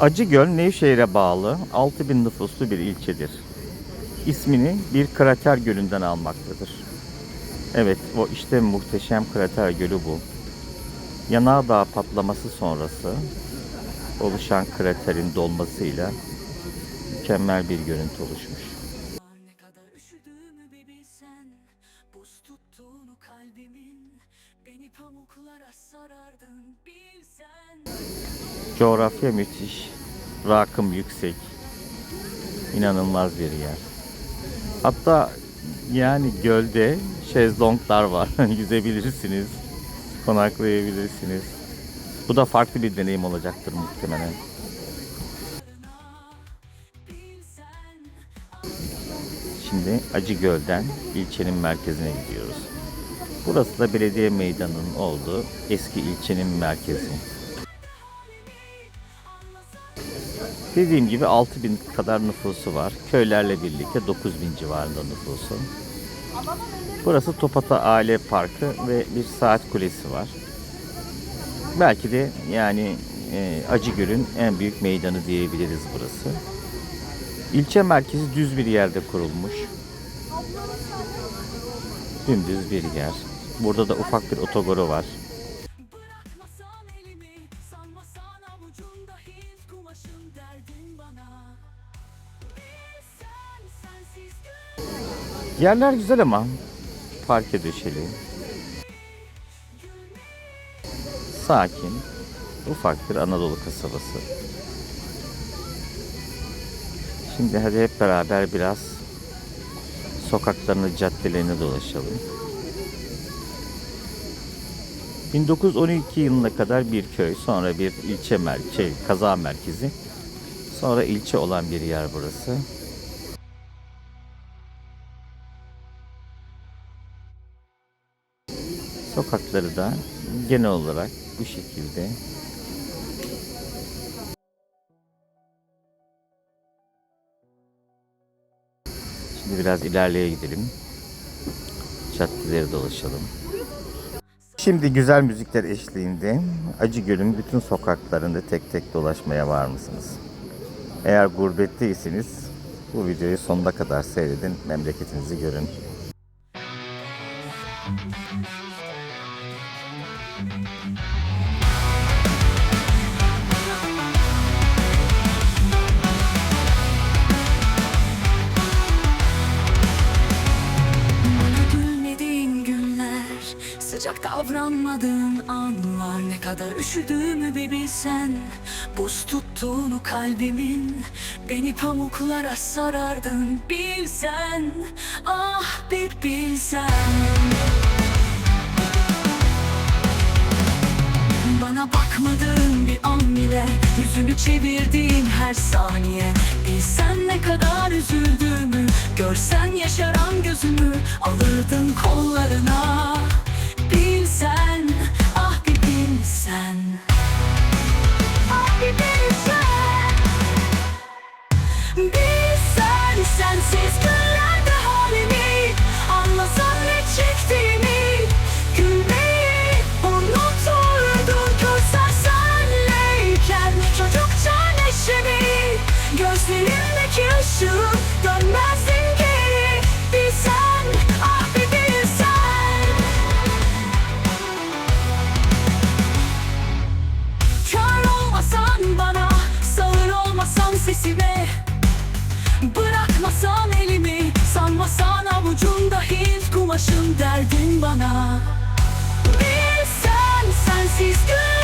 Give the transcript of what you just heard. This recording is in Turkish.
Acıgöl Nevşehir'e bağlı 6000 nüfuslu bir ilçedir. İsmini bir krater gölünden almaktadır. Evet, o işte muhteşem krater gölü bu. Yanardağ patlaması sonrası oluşan kraterin dolmasıyla mükemmel bir görüntü oluşmuş. Bir Beni pamuklara sarardın bilsen Coğrafya müthiş, rakım yüksek, inanılmaz bir yer. Hatta yani gölde şezlonglar var, yüzebilirsiniz, konaklayabilirsiniz. Bu da farklı bir deneyim olacaktır muhtemelen. Şimdi Acıgöl'den ilçenin merkezine gidiyoruz. Burası da belediye meydanının olduğu eski ilçenin merkezi. Dediğim gibi 6000 kadar nüfusu var. Köylerle birlikte 9000 civarında nüfusu. Burası Topata Aile Parkı ve bir saat kulesi var. Belki de yani e, Acıgöl'ün en büyük meydanı diyebiliriz burası. İlçe merkezi düz bir yerde kurulmuş. Dümdüz bir yer. Burada da ufak bir otogarı var. Yerler güzel ama parke döşeli. Sakin, ufak bir Anadolu kasabası. Şimdi hadi hep beraber biraz sokaklarını, caddelerini dolaşalım. 1912 yılına kadar bir köy, sonra bir ilçe merkezi, kaza merkezi, sonra ilçe olan bir yer burası. Sokakları da genel olarak bu şekilde. Şimdi biraz ilerleye gidelim. Caddeleri dolaşalım. Şimdi güzel müzikler eşliğinde Acıgöl'ün bütün sokaklarında tek tek dolaşmaya var mısınız? Eğer gurbetteyseniz bu videoyu sonuna kadar seyredin, memleketinizi görün. Sıcak davranmadığın anlar Ne kadar üşüdüğümü bir bilsen. Buz tuttuğunu kalbimin Beni pamuklara sarardın bilsen. Ah bir bilsen. Bana bakmadığın bir an bile Yüzünü çevirdiğin her saniye. Bilsen ne kadar üzüldüğümü Görsen yaşaran gözümü Alırdın kollarına Gözlerindeki ışığı dönmezdin geri Bilsen ah bir bilsen. Kör olmasan bana Sağır olmasan sesime. Bırakmasan elimi Sanmasan avucunda hint kumaşın derdin bana. Bilsen sensiz günlerde kederimi